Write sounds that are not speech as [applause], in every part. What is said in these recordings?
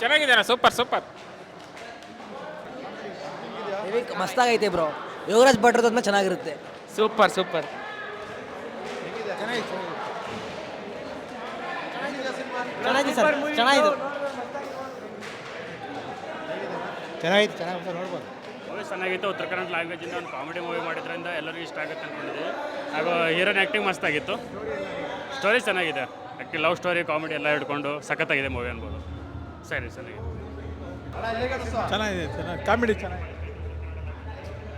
ಚೆನ್ನಾಗಿದೆ super super. ಮಸ್ತಾಗೈತೆ bro. Yogaraj ಭಟ್ರದ್ದು ಚೆನ್ನಾಗಿರುತ್ತೆ. Super super. ಚೆನ್ನಾಗಿದೆ ಸರ್ ಚೆನ್ನಾಗಿದೆ. ಚೆನ್ನಾಗಿತ್ತು ಚೆನ್ನಾಗಿ ಸರ್ ನೋಡ್ಬೋದು. ಮೂವಿ ಚೆನ್ನಾಗಿತ್ತು. ಉತ್ತರ ಕನ್ನಡ ಲ್ಯಾಂಗ್ವೇಜ್ ಇಂದ ಒಂದು ಕಾಮಿಡಿ ಮೂವಿ ಮಾಡಿದ್ರಿಂದ ಎಲ್ಲರಿಗೂ ಇಷ್ಟ ಆಗುತ್ತೆ ಅನ್ಕೊಂಡಿದ್ದೆ ಹಾಗೂ ಹೀರೋನ್ ಆ್ಯಕ್ಟಿಂಗ್ ಮಸ್ತಾಗಿತ್ತು. ಸ್ಟೋರಿ ಚೆನ್ನಾಗಿದೆ. ಆ್ಯಕ್ಟಿ ಲವ್ ಸ್ಟೋರಿ ಕಾಮಿಡಿ ಎಲ್ಲ ಹಿಡ್ಕೊಂಡು ಸಖತ್ತಾಗಿದೆ ಮೂವಿ ಅನ್ಬೋದು. ಸರಿ ಚೆನ್ನಾಗಿದೆ ಚೆನ್ನಾಗಿದೆ. ಚೆನ್ನಾಗಿ ಕಾಮಿಡಿ ಚೆನ್ನಾಗಿ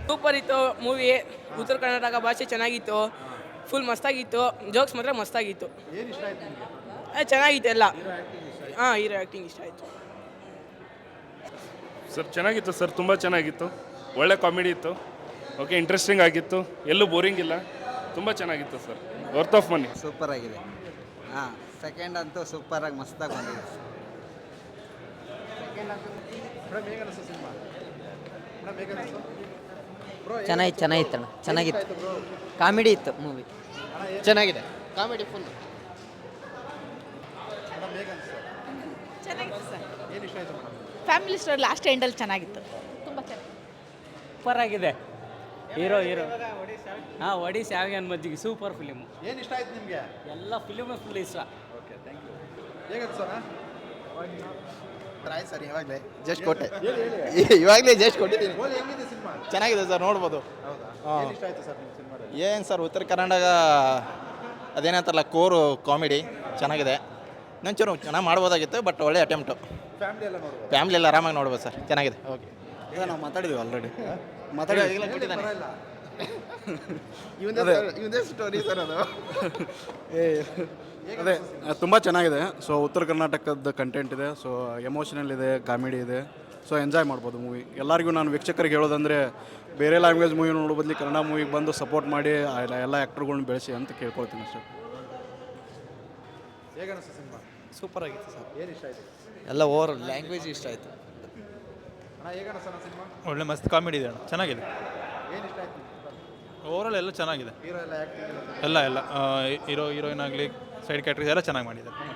ಸೂಪರ್ ಇತ್ತು ಮೂವಿ ಉತ್ತರ ಕರ್ನಾಟಕ ಭಾಷೆ ಚೆನ್ನಾಗಿತ್ತು. ಫುಲ್ ಮಸ್ತಾಗಿತ್ತು. ಜೋಕ್ಸ್ ಮಾತ್ರ ಮಸ್ತಾಗಿತ್ತು. ಏ, ಚೆನ್ನಾಗಿತ್ತು ಎಲ್ಲ. ಹಾಂ ಹೀರೋ ಆ್ಯಕ್ಟಿಂಗ್ ಇಷ್ಟ ಆಯಿತು. ಸರ್ ಚೆನ್ನಾಗಿತ್ತು ಸರ್ ತುಂಬ ಚೆನ್ನಾಗಿತ್ತು. ಒಳ್ಳೆ ಕಾಮಿಡಿ ಇತ್ತು. ಓಕೆ ಇಂಟ್ರೆಸ್ಟಿಂಗ್ ಆಗಿತ್ತು. ಎಲ್ಲೂ ಬೋರಿಂಗ್ ಇಲ್ಲ. ತುಂಬ ಚೆನ್ನಾಗಿತ್ತು sir. Worth of money super ಆಗಿದೆ. ಹಾಂ ಸೆಕೆಂಡ್ ಅಂತೂ ಸೂಪರಾಗಿ ಮಸ್ತಾಗಿ ಬಂದಿದೆ. ಚೆನ್ನಾಗಿತ್ತು ಚೆನ್ನಾಗಿತ್ತು ಅಣ್ಣ. ಚೆನ್ನಾಗಿತ್ತು. ಕಾಮಿಡಿ ಇತ್ತು ಮೂವಿ ಚೆನ್ನಾಗಿದೆ. ಕಾಮಿಡಿ ಫುಲ್ ಚೆನ್ನಾಗಿತ್ತು ಸರ್. ಫ್ಯಾಮಿಲಿ ಸ್ಟೋರಿ ಲಾಸ್ಟ್ ಎಂಡಲ್ಲಿ ಚೆನ್ನಾಗಿತ್ತು. ತುಂಬ ಚೆನ್ನಾಗಿ. ಸೂಪರ್ ಆಗಿದೆ ಹೀರೋ. ಹೀರೋ ಹಾಂ ಒಡಿ ಸ್ಯಾವಿಯನ್ ಮಜ್ಜಿಗೆ. ಸೂಪರ್ ಫಿಲಿಮು ಏನು ಇಷ್ಟ ಆಯ್ತು ನಿಮಗೆ? ಎಲ್ಲ ಫಿಲಿಮು ಫುಲ್ ಇಷ್ಟ. ಓಕೆ ಥ್ಯಾಂಕ್ ಯು ಹೇಗಂತ ಸರ್? ಆಯ್ತು ಸರ್ ಇವಾಗಲೇ. ಜಸ್ಟ್ ಕೊಟ್ಟೆ. ಇವಾಗಲೇ ಜಸ್ಟ್ ಕೊಟ್ಟಿದ್ದೀನಿ. ಓದಿ ಹೆಂಗಿದೆ ಸಿನಿಮಾ? ಚೆನ್ನಾಗಿದೆ ಸರ್ ನೋಡ್ಬೋದು. ಏನು ಇಷ್ಟ ಆಯ್ತು ಸರ್ ನಿಮ್ಮ ಸಿನಿಮಾದಲ್ಲಿ? ಏನು ಸರ್ ಉತ್ತರ ಕನ್ನಡ ಅದೇನಂತಾರಲ್ಲ ಕೋರು ಕಾಮಿಡಿ ಚೆನ್ನಾಗಿದೆ. ನಂಚೂರು ಚೆನ್ನಾಗಿ ಮಾಡ್ಬೋದಾಗಿತ್ತು ಬಟ್ ಒಳ್ಳೆ ಅಟೆಂಪ್ಟು. ಫ್ಯಾಮಿಲಿ ಎಲ್ಲ ನೋಡ್ಬೋದು. ಫ್ಯಾಮಿಲಿ ಎಲ್ಲ ಆರಾಮಾಗಿ ನೋಡ್ಬೋದು ಸರ್ ಚೆನ್ನಾಗಿದೆ. ಓಕೆ. ಈಗ ನಾವು ಮಾತಾಡಿದ್ವಿ ಆಲ್ರೆಡಿ ಮಾತಾಡಿ ಪರವಾಗಿಲ್ಲ. [laughs] ಇವಂದೇ ಸ್ಟೋರಿ ಸರ್ ಅದು. [laughs] ಅದೇ ತುಂಬ ಚೆನ್ನಾಗಿದೆ. ಸೊ ಉತ್ತರ ಕರ್ನಾಟಕದ ಕಂಟೆಂಟ್ ಇದೆ. ಸೊ ಎಮೋಷನಲ್ ಇದೆ ಕಾಮಿಡಿ ಇದೆ. ಸೊ ಎಂಜಾಯ್ ಮಾಡ್ಬೋದು ಮೂವಿ ಎಲ್ಲರಿಗೂ ನಾನು ವೀಕ್ಷಕರಿಗೆ ಹೇಳೋದಂದರೆ ಬೇರೆ ಲ್ಯಾಂಗ್ವೇಜ್ ಮೂವಿ ನೋಡೋ ಬದಲು ಕನ್ನಡ ಮೂವಿಗೆ ಬಂದು ಸಪೋರ್ಟ್ ಮಾಡಿ ಆ ಎಲ್ಲ ಆ್ಯಕ್ಟರ್ಗಳ್ನ ಬೆಳೆಸಿ ಅಂತ ಕೇಳ್ಕೊಳ್ತೀನಿ ಅಷ್ಟೇ. ಸಿನಿಮಾ? ಸೂಪರ್ ಆಗಿತ್ತು ಸರ್. ಏನು ಇಷ್ಟ ಆಯ್ತು? ಎಲ್ಲ ಓವರ್ ಲ್ಯಾಂಗ್ವೇಜ್ ಇಷ್ಟ ಆಯಿತು. ಅಣ್ಣ ಹೇಗನ್ನಿಸ್ತಾನ ಸಿನಿಮಾ? ಒಳ್ಳೆ ಮಸ್ತ್ ಕಾಮಿಡಿ ಇದೆ ಅಣ್ಣ. ಚೆನ್ನಾಗಿದೆ. ಏನು ಇಷ್ಟ ಆಯ್ತು? ಓವರಾಲ್ ಎಲ್ಲ ಚೆನ್ನಾಗಿದೆ. ಹೀರೋ ಎಲ್ಲ ಆ್ಯಕ್ಟಿಂಗ್ ಎಲ್ಲ ಎಲ್ಲ. ಎಲ್ಲ ಹೀರೋ ಹೀರೋಯಿನ್ ಆಗಲಿ ಸೈಡ್ ಕ್ಯಾಟ್ರೀಸ್ ಎಲ್ಲ ಚೆನ್ನಾಗಿ ಮಾಡಿದ್ದಾರೆ.